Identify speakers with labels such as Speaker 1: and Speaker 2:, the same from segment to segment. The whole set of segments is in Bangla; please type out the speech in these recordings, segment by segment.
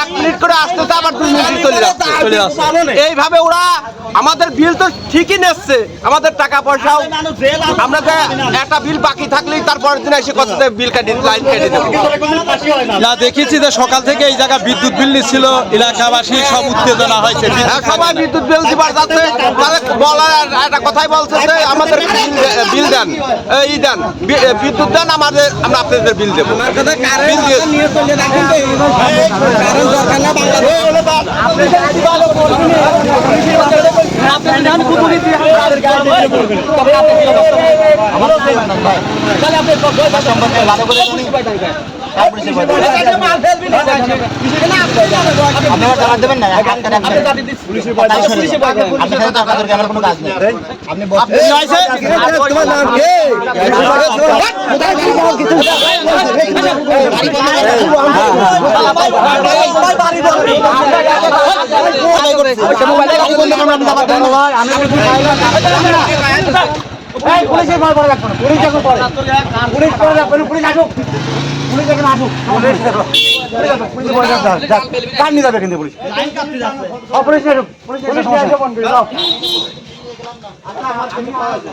Speaker 1: এক মিনিট করে আসতে তো আবার মিনিট চলে যাচ্ছে এইভাবে ওরা আমাদের বিল তো ঠিকই নিচ্ছে। আমাদের টাকা পয়সাও আমরা যে একটা বিল বাকি থাকলেই তারপরের দিন এসে কত বিল কাটি লাইন কেটে দেবো।
Speaker 2: না। দেখেছি যে সকাল থেকে এই জায়গা বিদ্যুৎ বিল ছিল এলাকাবাসী সব উত্তেজনা হয়েছে
Speaker 1: হ্যাঁ, সবাই বিদ্যুৎ বিল দিবার যাচ্ছে। তাহলে বলার একটা কথাই বলছে যে আমাদের বিল দেন এই দেন বিদ্যুৎ দেন আমাদের আমরা আপনাদের বিল দেবো। বিল দিয়ে-
Speaker 3: আপনারা টাকা দেবেন না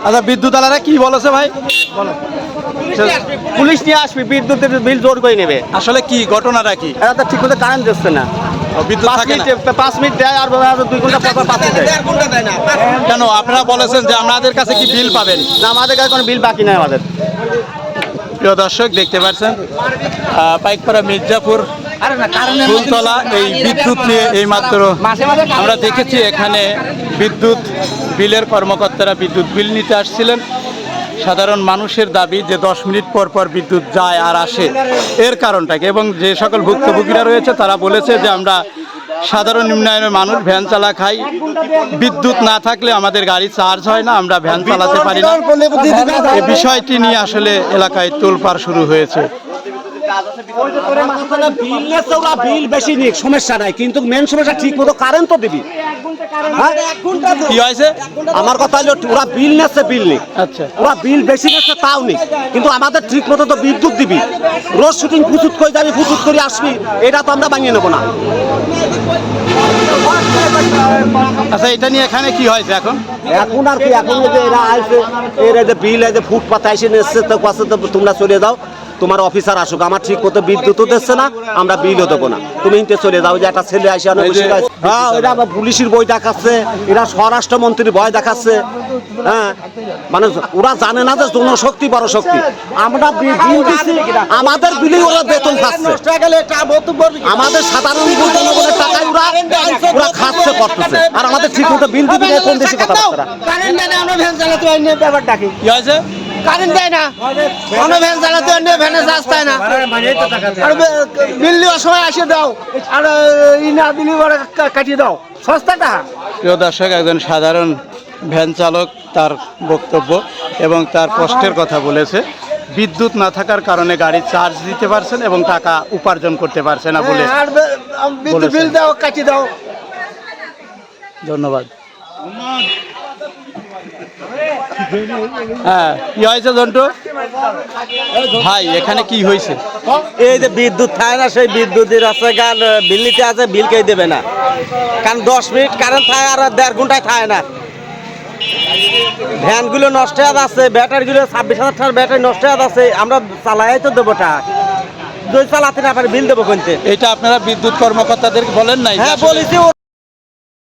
Speaker 2: আচ্ছা বিদ্যুৎ আলারা কি বলেছে ভাই?
Speaker 1: পুলিশ নিয়ে আসবি বিদ্যুতের বিল জোর করে নেবে।
Speaker 2: আসলে কি ঘটনাটা কি?
Speaker 1: এরা তো ঠিক মতো কারেন্ট দিচ্ছে না।
Speaker 2: বিদ্যুৎ
Speaker 1: পাঁচ মিনিট পাঁচ মিনিট দেয় আর দুই ঘণ্টা পর পাঁচ মিনিট দেয়।
Speaker 2: কেন? আপনারা বলেছেন যে আমাদের কাছে কি বিল পাবেন?
Speaker 1: না আমাদের কাছে কোনো বিল বাকি নাই আমাদের।
Speaker 2: প্রিয় দর্শক দেখতে পাচ্ছেন পাইকপাড়া মির্জাপুর ফুলতলা এই বিদ্যুৎ নিয়ে এইমাত্র আমরা দেখেছি এখানে বিদ্যুৎ বিলের কর্মকর্তারা বিদ্যুৎ বিল নিতে আসছিলেন। সাধারণ মানুষের দাবি যে দশ মিনিট পর পর বিদ্যুৎ যায় আর আসে। এর কারণটাকে এবং যে সকল ভুক্তভোগীরা রয়েছে তারা বলেছে যে আমরা সাধারণ নিম্নায়নের মানুষ ভ্যান চালা খাই। বিদ্যুৎ না থাকলে আমাদের গাড়ি চার্জ হয় না আমরা ভ্যান চালাতে পারি না। এই বিষয়টি নিয়ে আসলে এলাকায় তোলপাড় শুরু হয়েছে।
Speaker 4: বিল নেছে ওরা বিল বেশি নিক সমস্যা নাই। কিন্তু মেন সমস্যা ঠিক মতো কারেন্ট তো দিবি। হ্যাঁ?
Speaker 2: কি হয়েছে?
Speaker 4: আমার কথা হলো ওরা বিল নেছে বিল নিক।
Speaker 2: আচ্ছা।
Speaker 4: ওরা বিল বেশি নেছে তাও নিক। কিন্তু আমাদের ঠিক মতো তো বিদ্যুৎ দিবি। রোজ শুটিং ফুচুত করে যাবি ফুচুত করে আসবি এটা তো আমরা বানিয়ে নেব না।
Speaker 2: আচ্ছা এটা নিয়ে এখানে কি হয়েছে এখন?
Speaker 4: এখন আর কি এখন যে এরা আইছে এরা যে বিল ফুটপাত নিচ্ছে তো তোমরা চলে যাও। তোমার অফিসার আসুক আমার ঠিক মতো বিদ্যুৎও দিচ্ছে না আমরা বিলও দেবো না। তুমি হিনতে চলে যাও যে একটা ছেলে আসে আছে। হ্যাঁ এরা আবার পুলিশের বই দেখাচ্ছে এরা স্বরাষ্ট্রমন্ত্রীর ভয় দেখাচ্ছে। হ্যাঁ মানে ওরা জানে না যে জনশক্তি বড় শক্তি। আমরা আমাদের বিলে ওরা বেতন খাচ্ছে। আমাদের সাধারণ জনগণের টাকায় ওরা ওরা খাচ্ছে করতেছে। আর আমাদের ঠিক মতো বিল দিবি না কোন দেশে
Speaker 1: দেয় আমরা ভ্যান চালাতে না ব্যাপারটা কি?
Speaker 2: কি হয়েছে?
Speaker 1: কারেন্ট দেয় না। কোনো ভ্যান চালাতে হয় না ভ্যানে রাস্তায় না। আর বে- বিল দেওয়ার সময় আসে দাও আর ই না দিলি ওরা কা- কাটিয়ে দাও। সস্তাটা?
Speaker 2: প্রিয় দর্শক একজন সাধারণ ভ্যান চালক তার বক্তব্য এবং তার কষ্টের কথা বলেছে। বিদ্যুৎ না থাকার কারণে গাড়ি চার্জ দিতে পারছেন এবং টাকা উপার্জন করতে পারছে না বলে বলেছেন।
Speaker 1: বিল দাও কাটিয়ে দাও।
Speaker 2: ধন্যবাদ। হ্যাঁ কি হয়েছে জন্টু? ভাই এখানে কি হয়েছে?
Speaker 5: এই যে বিদ্যুৎ থাকে না সেই বিদ্যুতের আছে গান বিল নিতে আছে বিল কে দেবে না। কারণ দশ মিনিট কারেন্ট থাকে আর দেড় ঘন্টায় থাকে না। ভ্যানগুলো নষ্ট হয়ে যাচ্ছে ব্যাটারিগুলো ছাব্বিশ হাজার টাকার ব্যাটারি নষ্ট হয়ে যাচ্ছে আমরা চালাই তো দেবো টাকা যদি চালাতে না পারি বিল দেবো কোনতে?
Speaker 2: এটা আপনারা বিদ্যুৎ কর্মকর্তাদেরকে বলেন নাই
Speaker 5: হ্যাঁ বলেছি